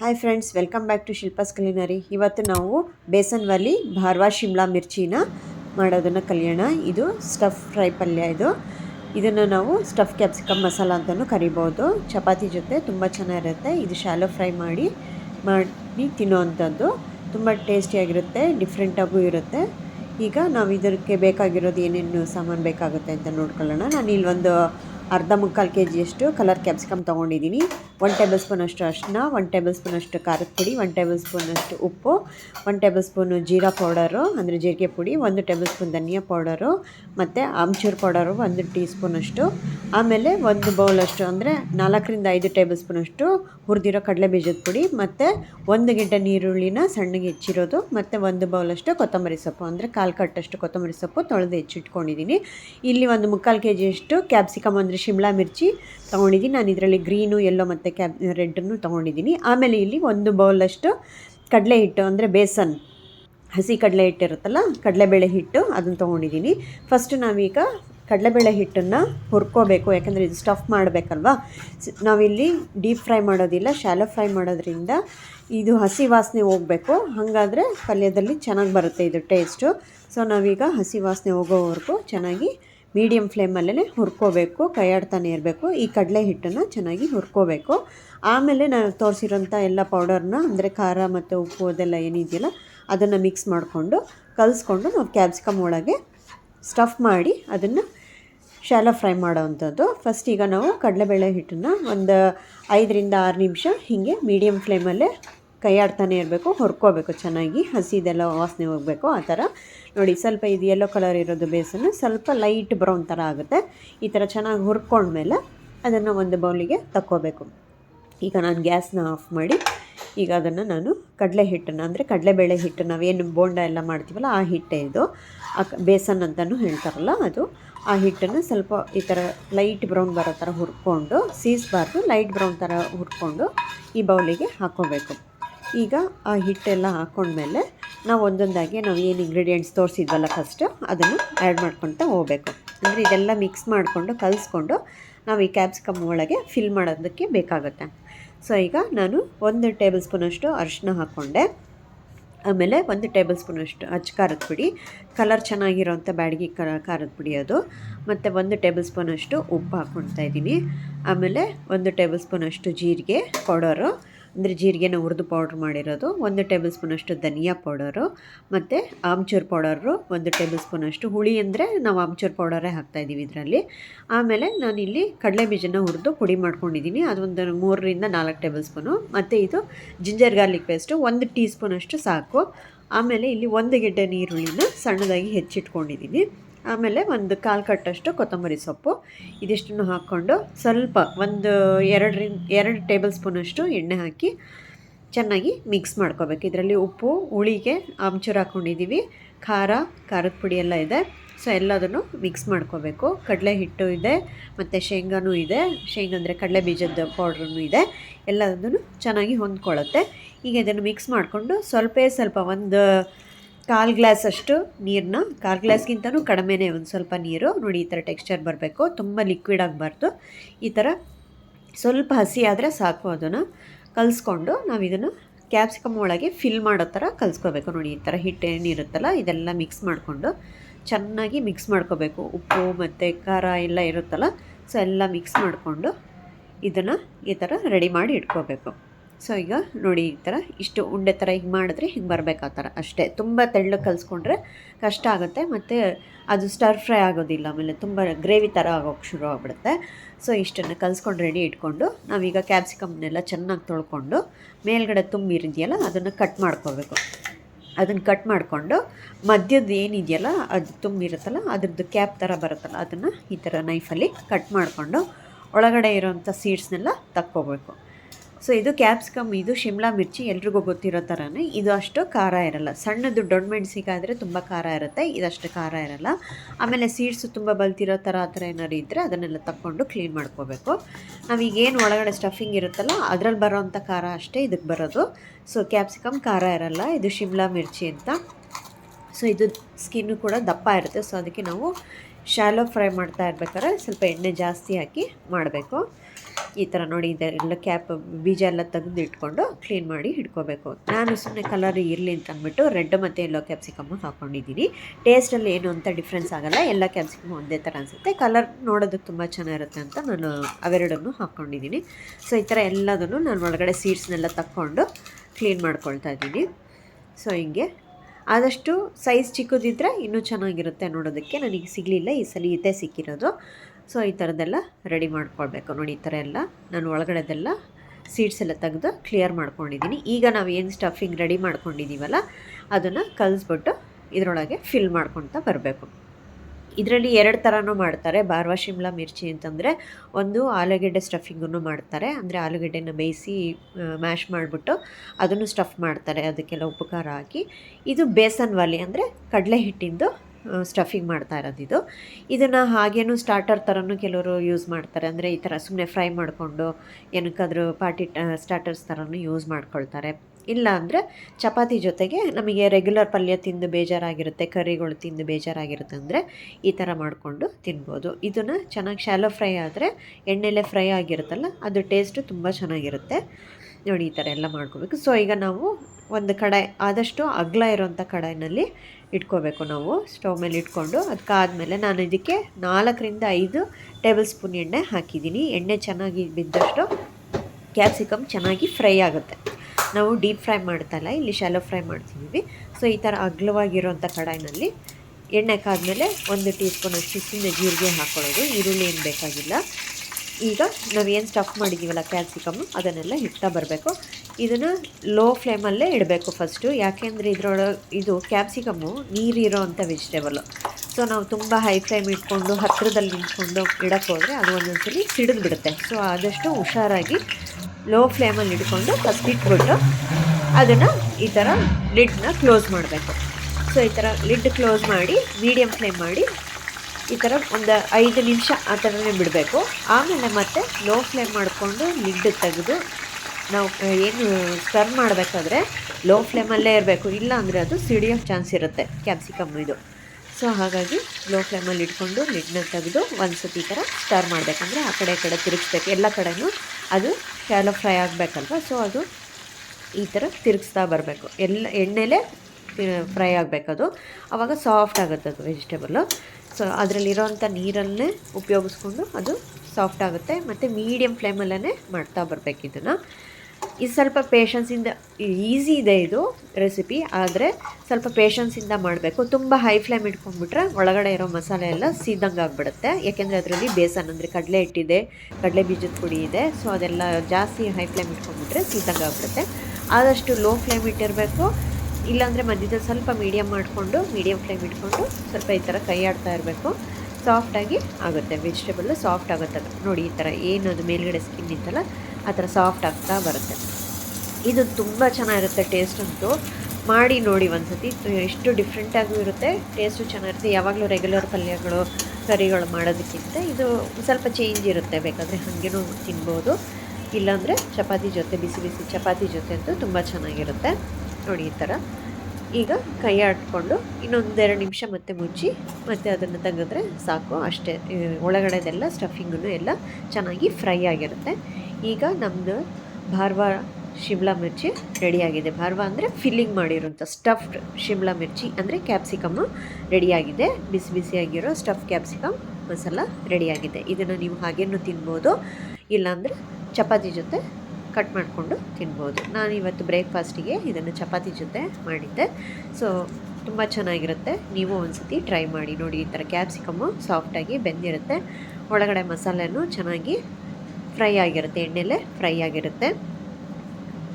Hi friends welcome back to Shilpa's culinary ಇವತ್ತು ನಾವು ಬೇಸನ್ ವಾಲಿ ಭಾರ್ವಾ ಶಿಮ್ಲಾ ಮಿರ್ಚಿನ ಮಾಡೋದನ್ನು ಕಲಿಯೋಣ. ಇದು ಸ್ಟಫ್ ಫ್ರೈ ಪಲ್ಯ ಇದು. ಇದನ್ನು ನಾವು ಸ್ಟಫ್ ಕ್ಯಾಪ್ಸಿಕಮ್ ಮಸಾಲ ಅಂತಲೂ ಕರಿಬೋದು. ಚಪಾತಿ ಜೊತೆ ತುಂಬ ಚೆನ್ನಾಗಿರುತ್ತೆ. ಇದು ಶಾಲೋ ಫ್ರೈ ಮಾಡಿ ಮಾಡಿ ತಿನ್ನೋವಂಥದ್ದು. ತುಂಬ ಟೇಸ್ಟಿಯಾಗಿರುತ್ತೆ ಡಿಫ್ರೆಂಟಾಗೂ ಇರುತ್ತೆ. ಈಗ ನಾವು ಇದಕ್ಕೆ ಬೇಕಾಗಿರೋದು ಏನೇನು ಸಾಮಾನು ಬೇಕಾಗುತ್ತೆ ಅಂತ ನೋಡ್ಕೊಳ್ಳೋಣ. ನಾನು ಇಲ್ಲಿ ಒಂದು ಅರ್ಧ ಮುಕ್ಕಾಲು ಕೆ ಜಿಯಷ್ಟು ಕಲರ್ ಕ್ಯಾಪ್ಸಿಕಮ್ ತೊಗೊಂಡಿದ್ದೀನಿ. ಒನ್ ಟೇಬಲ್ ಸ್ಪೂನಷ್ಟು ಅರಿಶಿನ ಒನ್ ಟೇಬಲ್ ಸ್ಪೂನಷ್ಟು ಖಾರದ ಪುಡಿ ಒನ್ ಟೇಬಲ್ ಸ್ಪೂನಷ್ಟು ಉಪ್ಪು one tablespoon jeera powder ಅಂದರೆ ಜೀರಿಗೆ ಪುಡಿ, ಒಂದು ಟೇಬಲ್ ಸ್ಪೂನ್ ಧನಿಯಾ ಪೌಡರು ಮತ್ತು ಆಮ್ಚೂರ್ ಪೌಡರು ಒಂದು ಟೀ ಸ್ಪೂನಷ್ಟು ಆಮೇಲೆ ಒಂದು ಬೌಲಷ್ಟು ಅಂದರೆ ನಾಲ್ಕರಿಂದ ಐದು ಟೇಬಲ್ ಸ್ಪೂನಷ್ಟು ಹುರಿದಿರೋ ಕಡಲೆ ಬೀಜದ ಪುಡಿ ಮತ್ತು ಒಂದು ಗಿಡ್ಡೆ ನೀರುಳ್ಳಿನ ಸಣ್ಣಗೆ ಹೆಚ್ಚಿರೋದು ಮತ್ತು ಒಂದು ಬೌಲಷ್ಟು ಕೊತ್ತಂಬರಿ ಸೊಪ್ಪು. ಅಂದರೆ ಕಾಲು ಕಟ್ಟಷ್ಟು ಕೊತ್ತಂಬರಿ ಸೊಪ್ಪು ತೊಳೆದು ಹೆಚ್ಚಿಟ್ಕೊಂಡಿದ್ದೀನಿ. ಇಲ್ಲಿ ಒಂದು ಮುಕ್ಕಾಲು ಕೆ ಜಿಯಷ್ಟು ಕ್ಯಾಪ್ಸಿಕಮ್ ಅಂದರೆ ಶಿಮ್ಲಾ ಮಿರ್ಚಿ ತೊಗೊಂಡಿದ್ದೀನಿ. ನಾನು ಇದರಲ್ಲಿ ಗ್ರೀನು ಎಲ್ಲೋ ಮತ್ತು ಕ್ಯಾಪ್ ರೆಡ್ಡನ್ನು ತೊಗೊಂಡಿದ್ದೀನಿ. ಆಮೇಲೆ ಇಲ್ಲಿ ಒಂದು ಬೌಲಷ್ಟು ಕಡಲೆ ಹಿಟ್ಟು, ಅಂದರೆ ಬೇಸನ್, ಹಸಿ ಕಡಲೆ ಹಿಟ್ಟಿರುತ್ತಲ್ಲ, ಕಡಲೆಬೇಳೆ ಹಿಟ್ಟು ಅದನ್ನು ತೊಗೊಂಡಿದ್ದೀನಿ. ಫಸ್ಟ್ ನಾವೀಗ ಕಡಲೆಬೇಳೆ ಹಿಟ್ಟನ್ನು ಹುರ್ಕೋಬೇಕು, ಯಾಕಂದರೆ ಇದು ಸ್ಟಫ್ ಮಾಡಬೇಕಲ್ವಾ? ನಾವಿಲ್ಲಿ ಡೀಪ್ ಫ್ರೈ ಮಾಡೋದಿಲ್ಲ ಶಾಲೋ ಫ್ರೈ ಮಾಡೋದ್ರಿಂದ ಇದು ಹಸಿ ವಾಸನೆ ಹೋಗಬೇಕು. ಹಾಗಾದರೆ ಪಲ್ಯದಲ್ಲಿ ಚೆನ್ನಾಗಿ ಬರುತ್ತೆ ಇದು ಟೇಸ್ಟು ಸೊ ನಾವೀಗ ಹಸಿ ವಾಸನೆ ಹೋಗೋವರೆಗೂ ಚೆನ್ನಾಗಿ ಮೀಡಿಯಮ್ ಫ್ಲೇಮಲ್ಲೇ ಹುರ್ಕೋಬೇಕು, ಕೈಯಾಡ್ತಾನೆ ಇರಬೇಕು. ಈ ಕಡಲೆ ಹಿಟ್ಟನ್ನು ಚೆನ್ನಾಗಿ ಹುರ್ಕೋಬೇಕು. ಆಮೇಲೆ ನಾನು ತೋರಿಸಿರೋಂಥ ಎಲ್ಲ ಪೌಡರ್ನ ಅಂದರೆ ಖಾರ ಮತ್ತು ಉಪ್ಪು ಅದೆಲ್ಲ ಏನಿದೆಯಲ್ಲ, ಅದನ್ನು ಮಿಕ್ಸ್ ಮಾಡಿಕೊಂಡು, ಕಲಿಸ್ಕೊಂಡು ನಾವು ಕ್ಯಾಪ್ಸಿಕಮ್ ಒಳಗೆ ಸ್ಟಫ್ ಮಾಡಿ ಅದನ್ನು ಶಾಲೋ ಫ್ರೈ ಮಾಡೋವಂಥದ್ದು. ಫಸ್ಟ್ ಈಗ ನಾವು ಕಡಲೆಬೇಳೆ ಹಿಟ್ಟನ್ನು ಒಂದು ಐದರಿಂದ ಆರು ನಿಮಿಷ ಹೀಗೆ ಮೀಡಿಯಮ್ ಫ್ಲೇಮಲ್ಲೇ ಕೈಯಾಡ್ತಾನೆ ಇರಬೇಕು, ಹುರ್ಕೋಬೇಕು ಚೆನ್ನಾಗಿ. ಹಸಿದೆಲ್ಲ ವಾಸನೆ ಹೋಗಬೇಕು, ಆ ಥರ. ನೋಡಿ, ಸ್ವಲ್ಪ ಇದು ಯೆಲ್ಲೋ ಕಲರ್ ಇರೋದು ಬೇಸನ್ನು ಸ್ವಲ್ಪ ಲೈಟ್ ಬ್ರೌನ್ ಥರ ಆಗುತ್ತೆ. ಈ ಥರ ಚೆನ್ನಾಗಿ ಹುರ್ಕೊಂಡ್ಮೇಲೆ ಅದನ್ನು ಒಂದು ಬೌಲಿಗೆ ತಕ್ಕೋಬೇಕು. ಈಗ ನಾನು ಗ್ಯಾಸ್ನ ಆಫ್ ಮಾಡಿ ಈಗ ಅದನ್ನು ನಾನು ಕಡಲೆ ಹಿಟ್ಟನ್ನು, ಅಂದರೆ ಕಡಲೆಬೇಳೆ ಹಿಟ್ಟು ನಾವೇನು ಬೋಂಡ ಎಲ್ಲ ಮಾಡ್ತೀವಲ್ಲ, ಆ ಹಿಟ್ಟೆ ಇದು. ಆ ಬೇಸನ್ ಅಂತಲೂ ಹೇಳ್ತಾರಲ್ಲ ಅದು. ಆ ಹಿಟ್ಟನ್ನು ಸ್ವಲ್ಪ ಈ ಥರ ಲೈಟ್ ಬ್ರೌನ್ ಬರೋ ಥರ ಹುರ್ಕೊಂಡು, ಸೀಸಬಾರ್ದು, ಲೈಟ್ ಬ್ರೌನ್ ಥರ ಹುರ್ಕೊಂಡು ಈ ಬೌಲಿಗೆ ಹಾಕ್ಕೋಬೇಕು. ಈಗ ಆ ಹಿಟ್ಟೆಲ್ಲ ಹಾಕ್ಕೊಂಡ್ಮೇಲೆ ನಾವು ಒಂದೊಂದಾಗಿ ನಾವು ಏನು ಇಂಗ್ರೀಡಿಯೆಂಟ್ಸ್ ತೋರಿಸಿದ್ವಲ್ಲ ಫಸ್ಟ್ ಅದನ್ನು ಆ್ಯಡ್ ಮಾಡ್ಕೊತ ಹೋಗಬೇಕು. ಅಂದರೆ ಇದೆಲ್ಲ ಮಿಕ್ಸ್ ಮಾಡಿಕೊಂಡು, ಕಲಿಸ್ಕೊಂಡು ನಾವು ಈ ಕ್ಯಾಪ್ಸಿಕಮ್ ಒಳಗೆ ಫಿಲ್ ಮಾಡೋದಕ್ಕೆ ಬೇಕಾಗುತ್ತೆ. ಸೊ ಈಗ ನಾನು ಒಂದು ಟೇಬಲ್ ಸ್ಪೂನಷ್ಟು ಅರಿಶಿನ ಹಾಕ್ಕೊಂಡೆ. ಆಮೇಲೆ ಒಂದು ಟೇಬಲ್ ಸ್ಪೂನಷ್ಟು ಅಚ್ಚ ಖಾರದ ಪುಡಿ. ಕಲರ್ ಚೆನ್ನಾಗಿರೋಂಥ ಬ್ಯಾಡಗಿ ಖಾರದ ಪುಡಿ ಅದು. ಮತ್ತು ಒಂದು ಟೇಬಲ್ ಸ್ಪೂನಷ್ಟು ಉಪ್ಪು ಹಾಕ್ಕೊಳ್ತಾ ಇದ್ದೀನಿ. ಆಮೇಲೆ ಒಂದು ಟೇಬಲ್ ಸ್ಪೂನಷ್ಟು ಜೀರಿಗೆ, ಪೌಡರು. ಅಂದರೆ ಜೀರಿಗೆನ ಹುರಿದು ಪೌಡ್ರ್ ಮಾಡಿರೋದು. ಒಂದು ಟೇಬಲ್ ಸ್ಪೂನಷ್ಟು ಧನಿಯಾ ಪೌಡರು ಮತ್ತು ಆಮ್ಚೂರ್ ಪೌಡರು ಒಂದು ಟೇಬಲ್ ಸ್ಪೂನಷ್ಟು ಹುಳಿ ಅಂದರೆ ನಾವು ಆಮ್ಚೂರ್ ಪೌಡರೇ ಹಾಕ್ತಾಯಿದ್ದೀವಿ ಇದರಲ್ಲಿ. ಆಮೇಲೆ ನಾನಿಲ್ಲಿ ಕಡಲೆ ಬೀಜನ ಹುರಿದು ಪುಡಿ ಮಾಡ್ಕೊಂಡಿದ್ದೀನಿ ಅದೊಂದು ಮೂರರಿಂದ ನಾಲ್ಕು ಟೇಬಲ್ ಸ್ಪೂನು ಮತ್ತು ಇದು ಜಿಂಜರ್ ಗಾರ್ಲಿಕ್ ಪೇಸ್ಟು ಒಂದು ಟೀ ಸ್ಪೂನಷ್ಟು ಸಾಕು. ಆಮೇಲೆ ಇಲ್ಲಿ ಒಂದು ಗೆಡ್ಡೆ ನೀರುಳ್ಳಿನ ಸಣ್ಣದಾಗಿ ಹೆಚ್ಚಿಟ್ಕೊಂಡಿದ್ದೀನಿ ಆಮೇಲೆ ಒಂದು ಕಾಲು ಕಟ್ಟಷ್ಟು ಕೊತ್ತಂಬರಿ ಸೊಪ್ಪು, ಇದಿಷ್ಟನ್ನು ಹಾಕ್ಕೊಂಡು ಸ್ವಲ್ಪ ಒಂದು ಎರಡರಿಂದ, ಎರಡು ಟೇಬಲ್ ಸ್ಪೂನಷ್ಟು ಎಣ್ಣೆ ಹಾಕಿ ಚೆನ್ನಾಗಿ ಮಿಕ್ಸ್ ಮಾಡ್ಕೋಬೇಕು. ಇದರಲ್ಲಿ ಉಪ್ಪು, ಹುಳಿಗೆ ಆಮ್ಚೂರು ಹಾಕ್ಕೊಂಡಿದ್ದೀವಿ ಖಾರ, ಖಾರದ ಪುಡಿ ಎಲ್ಲ ಇದೆ. ಸೊ, ಎಲ್ಲದನ್ನು ಮಿಕ್ಸ್ ಮಾಡ್ಕೋಬೇಕು. ಕಡಲೆ ಹಿಟ್ಟು ಇದೆ, ಮತ್ತು ಶೇಂಗಾನೂ ಇದೆ. ಶೇಂಗಾ ಅಂದರೆ ಕಡಲೆ ಬೀಜದ ಪೌಡ್ರೂ ಇದೆ. ಎಲ್ಲದನ್ನು ಚೆನ್ನಾಗಿ ಹೊಂದ್ಕೊಳ್ಳುತ್ತೆ. ಈಗ ಇದನ್ನು ಮಿಕ್ಸ್ ಮಾಡಿಕೊಂಡು ಸ್ವಲ್ಪೇ ಸ್ವಲ್ಪ ಒಂದು ಕಾಲು ಗ್ಲಾಸಷ್ಟು ನೀರನ್ನ ಕಾಲು ಗ್ಲಾಸ್ಗಿಂತನೂ ಕಡಿಮೆನೇ ಒಂದು ಸ್ವಲ್ಪ ನೀರು. ನೋಡಿ, ಈ ಥರ ಟೆಕ್ಸ್ಚರ್ ಬರಬೇಕು. ತುಂಬ ಲಿಕ್ವಿಡ್ ಆಗಬಾರ್ದು. ಈ ಥರ ಸ್ವಲ್ಪ ಹಸಿ ಆದರೆ ಸಾಕು ಅದನ್ನು. ಕಲಿಸ್ಕೊಂಡು ನಾವು ಇದನ್ನು ಕ್ಯಾಪ್ಸಿಕಮ್ ಒಳಗೆ ಫಿಲ್ ಮಾಡೋ ಥರ ಕಲಿಸ್ಕೋಬೇಕು. ನೋಡಿ, ಈ ಥರ ಹಿಟ್ಟು ಏನಿರುತ್ತಲ್ಲ, ಇದೆಲ್ಲ ಮಿಕ್ಸ್ ಮಾಡಿಕೊಂಡು ಚೆನ್ನಾಗಿ ಮಿಕ್ಸ್ ಮಾಡ್ಕೋಬೇಕು. ಉಪ್ಪು ಮತ್ತು ಖಾರ ಎಲ್ಲ ಇರುತ್ತಲ್ಲ ಸೊ ಎಲ್ಲ ಮಿಕ್ಸ್ ಮಾಡಿಕೊಂಡು ಇದನ್ನು ಈ ಥರ ರೆಡಿ ಮಾಡಿ ಇಟ್ಕೋಬೇಕು. ಸೊ ಈಗ ನೋಡಿ ಈ ಥರ ಇಷ್ಟು ಉಂಡೆ ಥರ ಹಿಂಗೆ ಮಾಡಿದ್ರೆ ಹಿಂಗೆ ಬರಬೇಕು ಆ ಥರ. ಅಷ್ಟೇ, ತುಂಬ ತೆಳ್ಳಗೆ ಕಲಿಸ್ಕೊಂಡ್ರೆ ಕಷ್ಟ ಆಗುತ್ತೆ ಮತ್ತು ಅದು ಸ್ಟರ್ ಫ್ರೈ ಆಗೋದಿಲ್ಲ, ಆಮೇಲೆ ತುಂಬ ಗ್ರೇವಿ ಥರ ಆಗೋಕ್ಕೆ ಶುರು ಆಗಿಬಿಡುತ್ತೆ. ಸೊ ಇಷ್ಟನ್ನು ಕಲಿಸ್ಕೊಂಡು ರೆಡಿ ಇಟ್ಕೊಂಡು ನಾವೀಗ ಕ್ಯಾಪ್ಸಿಕಮ್ನೆಲ್ಲ ಚೆನ್ನಾಗಿ ತೊಳ್ಕೊಂಡು ಮೇಲ್ಗಡೆ ತುಂಬಿರಿದೆಯಲ್ಲ ಅದನ್ನು ಕಟ್ ಮಾಡ್ಕೋಬೇಕು. ಅದನ್ನು ಕಟ್ ಮಾಡಿಕೊಂಡು ಮಧ್ಯದ ಏನಿದೆಯಲ್ಲ, ಅದು ತುಂಬಿರುತ್ತಲ್ಲ ಅದ್ರದ್ದು ಕ್ಯಾಪ್ ಥರ ಬರುತ್ತಲ್ಲ, ಅದನ್ನು ಈ ಥರ ನೈಫಲ್ಲಿ ಕಟ್ ಮಾಡಿಕೊಂಡು ಒಳಗಡೆ ಇರೋವಂಥ ಸೀಡ್ಸ್ನೆಲ್ಲ ತಕ್ಕೋಬೇಕು. ಸೊ ಇದು ಕ್ಯಾಪ್ಸಿಕಮ್ ಇದು ಶಿಮ್ಲಾ ಮಿರ್ಚಿ ಎಲ್ರಿಗೂ ಗೊತ್ತಿರೋ ಥರನೇ ಇದು ಅಷ್ಟು ಖಾರ ಇರಲ್ಲ. ಸಣ್ಣದು ದೊಡ್ಡ ಮೆಣಸಿಗಾದರೆ ತುಂಬ ಖಾರ ಇರುತ್ತೆ. ಇದಷ್ಟು ಖಾರ ಇರಲ್ಲ. ಆಮೇಲೆ ಸೀಡ್ಸು ತುಂಬ ಬಲ್ತಿರೋ ಥರ ಆ ಥರ ಏನಾದ್ರು ಇದ್ದರೆ ಅದನ್ನೆಲ್ಲ ತಕ್ಕೊಂಡು ಕ್ಲೀನ್ ಮಾಡ್ಕೋಬೇಕು. ನಾವೀಗೇನು ಒಳಗಡೆ ಸ್ಟಫಿಂಗ್ ಇರುತ್ತಲ್ಲ ಅದರಲ್ಲಿ ಬರೋವಂಥ ಖಾರ ಅಷ್ಟೇ ಇದಕ್ಕೆ ಬರೋದು. ಸೊ ಕ್ಯಾಪ್ಸಿಕಮ್ ಖಾರ ಇರಲ್ಲ. ಇದು ಶಿಮ್ಲಾ ಮಿರ್ಚಿ ಅಂತ. ಸೊ ಇದು ಸ್ಕಿನ್ನು ಕೂಡ ದಪ್ಪ ಇರುತ್ತೆ. ಸೊ ಅದಕ್ಕೆ ನಾವು ಶಾಲೋ ಫ್ರೈ ಮಾಡ್ತಾ ಇರ್ಬೇಕಾದ್ರೆ ಸ್ವಲ್ಪ ಎಣ್ಣೆ ಜಾಸ್ತಿ ಹಾಕಿ ಮಾಡಬೇಕು. ಈ ಥರ ನೋಡಿ ಇದೆಲ್ಲ ಕ್ಯಾಪ್ ಬೀಜ ಎಲ್ಲ ತೆಗೆದು ಇಟ್ಕೊಂಡು ಕ್ಲೀನ್ ಮಾಡಿ ಇಟ್ಕೋಬೇಕು. ನಾನು ಸುಮ್ಮನೆ ಕಲರ್ ಇರಲಿ ಅಂತ ಅಂದ್ಬಿಟ್ಟು ರೆಡ್ ಮತ್ತು ಎಲ್ಲೋ ಕ್ಯಾಪ್ಸಿಕಮ್ಮು ಹಾಕ್ಕೊಂಡಿದ್ದೀನಿ ಟೇಸ್ಟಲ್ಲಿ ಏನು ಅಂತ ಡಿಫ್ರೆನ್ಸ್ ಆಗೋಲ್ಲ. ಎಲ್ಲ ಕ್ಯಾಪ್ಸಿಕಮ್ ಒಂದೇ ಥರ ಅನಿಸುತ್ತೆ. ಕಲರ್ ನೋಡೋದಕ್ಕೆ ತುಂಬ ಚೆನ್ನಾಗಿರುತ್ತೆ ಅಂತ ನಾನು ಅವೆರಡನ್ನು ಹಾಕ್ಕೊಂಡಿದ್ದೀನಿ ಸೊ ಈ ಥರ ಎಲ್ಲದನ್ನು ನಾನು ಒಳಗಡೆ ಸೀಡ್ಸ್ನೆಲ್ಲ ತಕ್ಕೊಂಡು ಕ್ಲೀನ್ ಮಾಡ್ಕೊಳ್ತಾ ಇದ್ದೀನಿ. ಸೊ ಹಿಂಗೆ ಆದಷ್ಟು ಸೈಜ್ ಚಿಕ್ಕದಿದ್ದರೆ ಇನ್ನೂ ಚೆನ್ನಾಗಿರುತ್ತೆ ನೋಡೋದಕ್ಕೆ. ನನಗೆ ಸಿಗಲಿಲ್ಲ, ಈ ಸಲ ಇದೇ ಸಿಕ್ಕಿರೋದು. ಸೊ, ಈ ಥರದ್ದೆಲ್ಲ ರೆಡಿ ಮಾಡ್ಕೊಳ್ಬೇಕು ನೋಡಿ, ಈ ಥರ ಎಲ್ಲ. ನಾನು ಒಳಗಡೆದೆಲ್ಲ ಸೀಡ್ಸ್ ಎಲ್ಲ ತೆಗೆದು ಕ್ಲಿಯರ್ ಮಾಡ್ಕೊಂಡಿದ್ದೀನಿ. ಈಗ ನಾವು ಏನು ಸ್ಟಫಿಂಗ್ ರೆಡಿ ಮಾಡ್ಕೊಂಡಿದ್ದೀವಲ್ಲ, ಅದನ್ನು ಕಲಿಸ್ಬಿಟ್ಟು ಇದರೊಳಗೆ ಫಿಲ್ ಮಾಡ್ಕೊತಾ ಬರಬೇಕು. ಇದರಲ್ಲಿ ಎರಡು ಥರನೂ ಮಾಡ್ತಾರೆ. ಬಾರ್ವ, ಶಿಮ್ಲಾ, ಮಿರ್ಚಿ ಅಂತಂದರೆ ಒಂದು ಆಲೂಗೆಡ್ಡೆ ಸ್ಟಫಿಂಗನ್ನು ಮಾಡ್ತಾರೆ. ಅಂದರೆ ಆಲೂಗೆಡ್ಡೆನ ಬೇಯಿಸಿ ಮ್ಯಾಶ್ ಮಾಡಿಬಿಟ್ಟು ಅದನ್ನು ಸ್ಟಫ್ ಮಾಡ್ತಾರೆ. ಅದಕ್ಕೆಲ್ಲ ಉಪಕಾರ ಹಾಕಿ. ಇದು ಬೇಸನ್ ವಾಲಿ ಅಂದರೆ ಕಡಲೆ ಹಿಟ್ಟಿಂದು ಸ್ಟಫಿಂಗ್ ಮಾಡ್ತಾ ಇರೋದು ಇದು. ಇದನ್ನು ಹಾಗೇನು ಸ್ಟಾರ್ಟರ್ ಥರನೂ ಕೆಲವರು ಯೂಸ್ ಮಾಡ್ತಾರೆ. ಅಂದರೆ ಈ ಥರ ಸುಮ್ಮನೆ ಫ್ರೈ ಮಾಡಿಕೊಂಡು ಏನಕ್ಕಾದ್ರೂ ಪಾರ್ಟಿ ಸ್ಟಾರ್ಟರ್ಸ್ ಥರನೂ ಯೂಸ್ ಮಾಡ್ಕೊಳ್ತಾರೆ. ಇಲ್ಲ ಅಂದರೆ ಚಪಾತಿ ಜೊತೆಗೆ ನಮಗೆ ರೆಗ್ಯುಲರ್ ಪಲ್ಯ ತಿಂದು ಬೇಜಾರಾಗಿರುತ್ತೆ, ಕರಿಗಳು ತಿಂದು ಬೇಜಾರಾಗಿರುತ್ತೆ ಅಂದರೆ ಈ ಥರ ಮಾಡಿಕೊಂಡು ತಿನ್ಬೋದು. ಇದನ್ನು ಚೆನ್ನಾಗಿ ಶಾಲೋ ಫ್ರೈ ಆದರೆ ಎಣ್ಣೆಲೆ ಫ್ರೈ ಆಗಿರುತ್ತಲ್ಲ, ಅದು ಟೇಸ್ಟು ತುಂಬ ಚೆನ್ನಾಗಿರುತ್ತೆ. ನೋಡಿ ಈ ಥರ ಎಲ್ಲ ಮಾಡ್ಕೋಬೇಕು. ಸೊ ಈಗ ನಾವು ಒಂದು ಕಡೆ ಆದಷ್ಟು ಅಗಲ ಇರೋಂಥ ಕಡಾಯಿನಲ್ಲಿ ಇಟ್ಕೋಬೇಕು ನಾವು. ಸ್ಟವ್ ಮೇಲೆ ಇಟ್ಕೊಂಡು ಅದಕ್ಕಾದಮೇಲೆ ನಾನು ಇದಕ್ಕೆ ನಾಲ್ಕರಿಂದ ಐದು ಟೇಬಲ್ ಸ್ಪೂನ್ ಎಣ್ಣೆ ಹಾಕಿದ್ದೀನಿ. ಎಣ್ಣೆ ಚೆನ್ನಾಗಿ ಬಿದ್ದಷ್ಟು ಕ್ಯಾಪ್ಸಿಕಮ್ ಚೆನ್ನಾಗಿ ಫ್ರೈ ಆಗುತ್ತೆ. ನಾವು ಡೀಪ್ ಫ್ರೈ ಮಾಡ್ತಲ್ಲ, ಇಲ್ಲಿ ಶಾಲೋ ಫ್ರೈ ಮಾಡ್ತಿದ್ದೀವಿ. ಸೊ ಈ ಥರ ಅಗ್ಲವಾಗಿರೋಂಥ ಕಡಾಯಿನಲ್ಲಿ ಎಣ್ಣೆ ಕಾದ್ಮೇಲೆ ಒಂದು ಟೀ ಸ್ಪೂನ್ ಅಷ್ಟು ಜೀರಿಗೆ ಹಾಕೊಳ್ಳೋದು. ಈರುಳ್ಳಿ ಏನು ಬೇಕಾಗಿಲ್ಲ. ಈಗ ನಾವು ಏನು ಸ್ಟಫ್ ಮಾಡಿದ್ದೀವಲ್ಲ ಕ್ಯಾಪ್ಸಿಕಮ್ಮು ಅದನ್ನೆಲ್ಲ ಇಡ್ತಾ ಬರಬೇಕು. ಇದನ್ನು ಲೋ ಫ್ಲೇಮಲ್ಲೇ ಇಡಬೇಕು ಫಸ್ಟು ಯಾಕೆಂದರೆ ಇದರೊಳಗೆ ಇದು ಕ್ಯಾಪ್ಸಿಕಮ್ಮು ನೀರಿರೋ ಅಂಥ ವೆಜಿಟೇಬಲ್ಲು ಸೊ ನಾವು ತುಂಬ ಹೈ ಫ್ಲೇಮ್ ಇಟ್ಕೊಂಡು ಹತ್ತಿರದಲ್ಲಿ ನಿಂತ್ಕೊಂಡು ಇಡಕ್ಕೆ ಹೋದರೆ ಅದು ಒಂದೊಂದ್ಸಲಿ ಸಿಡಿದು ಬಿಡುತ್ತೆ ಸೊ ಆದಷ್ಟು ಹುಷಾರಾಗಿ ಲೋ ಫ್ಲೇಮಲ್ಲಿ ಇಟ್ಕೊಂಡು ಫಸ್ಟ್ ಇಟ್ಬಿಟ್ಟು ಅದನ್ನು ಈ ಥರ ಲಿಡ್ನ ಕ್ಲೋಸ್ ಮಾಡಬೇಕು. ಸೊ ಈ ಥರ ಲಿಡ್ ಕ್ಲೋಸ್ ಮಾಡಿ ಮೀಡಿಯಮ್ ಫ್ಲೇಮ್ ಮಾಡಿ ಈ ಥರ ಒಂದು ಐದು ನಿಮಿಷ ಆ ಥರನೇ ಬಿಡಬೇಕು. ಆಮೇಲೆ ಮತ್ತೆ ಲೋ ಫ್ಲೇಮ್ ಮಾಡಿಕೊಂಡು ಲಿಡ್ ತೆಗೆದು ನಾವು ಏನು ಸ್ಟರ್ ಮಾಡಬೇಕಾದ್ರೆ ಲೋ ಫ್ಲೇಮಲ್ಲೇ ಇರಬೇಕು. ಇಲ್ಲ ಅಂದರೆ ಅದು ಸಿಡಿಯೋ ಚಾನ್ಸ್ ಇರುತ್ತೆ ಕ್ಯಾಪ್ಸಿಕಮ್ ಇದು. ಸೊ ಹಾಗಾಗಿ ಲೋ ಫ್ಲೇಮಲ್ಲಿ ಇಟ್ಕೊಂಡು ಲಿಡ್ನ ತೆಗೆದು ಒಂದು ಸತಿ ಈ ಥರ ಸ್ಟರ್ ಮಾಡಬೇಕಂದ್ರೆ ಆ ಕಡೆ ಕಡೆ ತಿರುಗಿಸ್ಬೇಕು. ಎಲ್ಲ ಕಡೆಯೂ ಅದು ಶಾಲೋ ಫ್ರೈ ಆಗಬೇಕಲ್ವ? ಸೊ ಅದು ಈ ಥರ ತಿರುಗಿಸ್ತಾ ಬರಬೇಕು. ಎಲ್ಲ ಎಣ್ಣೆಲೇ ಫ್ರೈ ಆಗಬೇಕದು. ಆವಾಗ ಸಾಫ್ಟ್ ಆಗುತ್ತೆ ಅದು ವೆಜಿಟೇಬಲ್ಲು. ಸೊ ಅದರಲ್ಲಿರೋವಂಥ ನೀರನ್ನೇ ಉಪಯೋಗಿಸ್ಕೊಂಡು ಅದು ಸಾಫ್ಟ್ ಆಗುತ್ತೆ. ಮತ್ತು ಮೀಡಿಯಮ್ ಫ್ಲೇಮಲ್ಲೇ ಮಾಡ್ತಾ ಬರಬೇಕು ಇದನ್ನು. ಇದು ಸ್ವಲ್ಪ ಪೇಷನ್ಸಿಂದ ಈಸಿ ಇದೆ ಇದು ರೆಸಿಪಿ ಆದರೆ ಸ್ವಲ್ಪ ಪೇಷನ್ಸಿಂದ ಮಾಡಬೇಕು. ತುಂಬ ಹೈ ಫ್ಲೇಮ್ ಇಟ್ಕೊಂಡ್ಬಿಟ್ರೆ ಒಳಗಡೆ ಇರೋ ಮಸಾಲೆ ಎಲ್ಲ ಸೀದಂಗೆ ಆಗಿಬಿಡುತ್ತೆ. ಯಾಕೆಂದರೆ ಅದರಲ್ಲಿ ಬೇಸನ್, ಅಂದರೆ ಕಡಲೆ ಹಿಟ್ಟಿದೆ, ಕಡಲೆ ಬೀಜದ ಪುಡಿ ಇದೆ ಸೊ ಅದೆಲ್ಲ ಜಾಸ್ತಿ ಹೈ ಫ್ಲೇಮ್ ಇಟ್ಕೊಂಡ್ಬಿಟ್ರೆ ಸೀದಂಗೆ ಆಗಿಬಿಡುತ್ತೆ. ಆದಷ್ಟು ಲೋ ಫ್ಲೇಮ್ ಇಟ್ಟಿರಬೇಕು. ಇಲ್ಲಾಂದರೆ ಮಧ್ಯದಲ್ಲಿ ಸ್ವಲ್ಪ ಮೀಡಿಯಮ್ ಮಾಡಿಕೊಂಡು ಮೀಡಿಯಮ್ ಫ್ಲೇಮ್ ಇಟ್ಕೊಂಡು ಸ್ವಲ್ಪ ಈ ಥರ ಕೈ ಆಡ್ತಾ ಇರಬೇಕು ಸಾಫ್ಟಾಗಿ ಆಗುತ್ತೆ. ವೆಜಿಟೇಬಲ್ಲು ಸಾಫ್ಟ್ ಆಗುತ್ತೆ ನೋಡಿ ಈ ಥರ ಏನದು ಮೇಲ್ಗಡೆ ಸ್ಕಿನ್ ಇತ್ತಲ್ಲ ಆ ಥರ ಸಾಫ್ಟ್ ಆಗ್ತಾ ಬರುತ್ತೆ. ಇದು ತುಂಬ ಚೆನ್ನಾಗಿರುತ್ತೆ ಟೇಸ್ಟ್ ಅಂತೂ. ಮಾಡಿ ನೋಡಿ ಒಂದು ಸತಿ ಎಷ್ಟು ಡಿಫ್ರೆಂಟಾಗೂ ಇರುತ್ತೆ. ಟೇಸ್ಟು ಚೆನ್ನಾಗಿರುತ್ತೆ. ಯಾವಾಗಲೂ ರೆಗ್ಯುಲರ್ ಪಲ್ಯಗಳು, ಕರಿಗಳು ಮಾಡೋದಕ್ಕಿಂತ ಇದು ಸ್ವಲ್ಪ ಚೇಂಜ್ ಇರುತ್ತೆ. ಬೇಕಾದರೆ ಹಾಗೇನೂ ತಿನ್ಬೋದು. ಇಲ್ಲಾಂದರೆ ಚಪಾತಿ ಜೊತೆ, ಬಿಸಿ ಬಿಸಿ ಚಪಾತಿ ಜೊತೆ ಅಂತೂ ತುಂಬ ಚೆನ್ನಾಗಿರುತ್ತೆ. ನೋಡಿ ಈ ಥರ. ಈಗ ಕೈ ಆಡ್ಕೊಂಡು ಇನ್ನೊಂದೆರಡು ನಿಮಿಷ ಮತ್ತೆ ಮುಚ್ಚಿ, ಮತ್ತೆ ಅದನ್ನು ತೆಗೆದ್ರೆ ಸಾಕು. ಅಷ್ಟೇ ಒಳಗಡೆದೆಲ್ಲ ಸ್ಟಫಿಂಗು ಎಲ್ಲ ಚೆನ್ನಾಗಿ ಫ್ರೈ ಆಗಿರುತ್ತೆ. ಈಗ ನಮ್ಮದು ಭಾರ್ವ ಶಿಮ್ಲಾ ಮಿರ್ಚಿ ರೆಡಿಯಾಗಿದೆ. ಭಾರ್ವ ಅಂದರೆ ಫಿಲ್ಲಿಂಗ್ ಮಾಡಿರೋಂಥ ಸ್ಟಫ್ಡ್ ಶಿಮ್ಲಾ ಮಿರ್ಚಿ ಅಂದರೆ ಕ್ಯಾಪ್ಸಿಕಮ್ಮು ರೆಡಿಯಾಗಿದೆ. ಬಿಸಿ ಬಿಸಿಯಾಗಿರೋ ಸ್ಟಫ್ ಕ್ಯಾಪ್ಸಿಕಮ್ ಮಸಾಲ ರೆಡಿಯಾಗಿದೆ. ಇದನ್ನು ನೀವು ಹಾಗೇನೂ ತಿನ್ಬೋದು? ಇಲ್ಲಾಂದರೆ ಚಪಾತಿ ಜೊತೆ ಕಟ್ ಮಾಡಿಕೊಂಡು ತಿನ್ಬೋದು. ನಾನು ಇವತ್ತು ಬ್ರೇಕ್ಫಾಸ್ಟಿಗೆ ಇದನ್ನು ಚಪಾತಿ ಜೊತೆ ಮಾಡಿದ್ದೆ. ಸೊ ತುಂಬ ಚೆನ್ನಾಗಿರುತ್ತೆ. ನೀವು ಒಂದು ಸತಿ ಟ್ರೈ ಮಾಡಿ ನೋಡಿ. ಈ ಥರ ಕ್ಯಾಪ್ಸಿಕಮ್ಮು ಸಾಫ್ಟಾಗಿ ಬೆಂದಿರುತ್ತೆ. ಒಳಗಡೆ ಮಸಾಲೆನೂ ಚೆನ್ನಾಗಿ ಫ್ರೈ ಆಗಿರುತ್ತೆ, ಎಣ್ಣೆಲೆ ಫ್ರೈ ಆಗಿರುತ್ತೆ.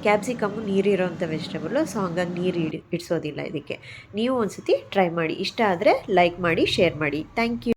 ಕ್ಯಾಪ್ಸಿಕಮ್ಮು ನೀರಿರೋಂಥ ವೆಜಿಟೇಬಲ್ಲು ಸೊ ಹಂಗಾಗಿ ನೀರು ಇಡಿ, ಇಡಿಸೋದಿಲ್ಲ ಇದಕ್ಕೆ. ನೀವು ಒಂದು ಸತಿ ಟ್ರೈ ಮಾಡಿ, ಇಷ್ಟ ಆದರೆ ಲೈಕ್ ಮಾಡಿ, ಶೇರ್ ಮಾಡಿ. Thank you.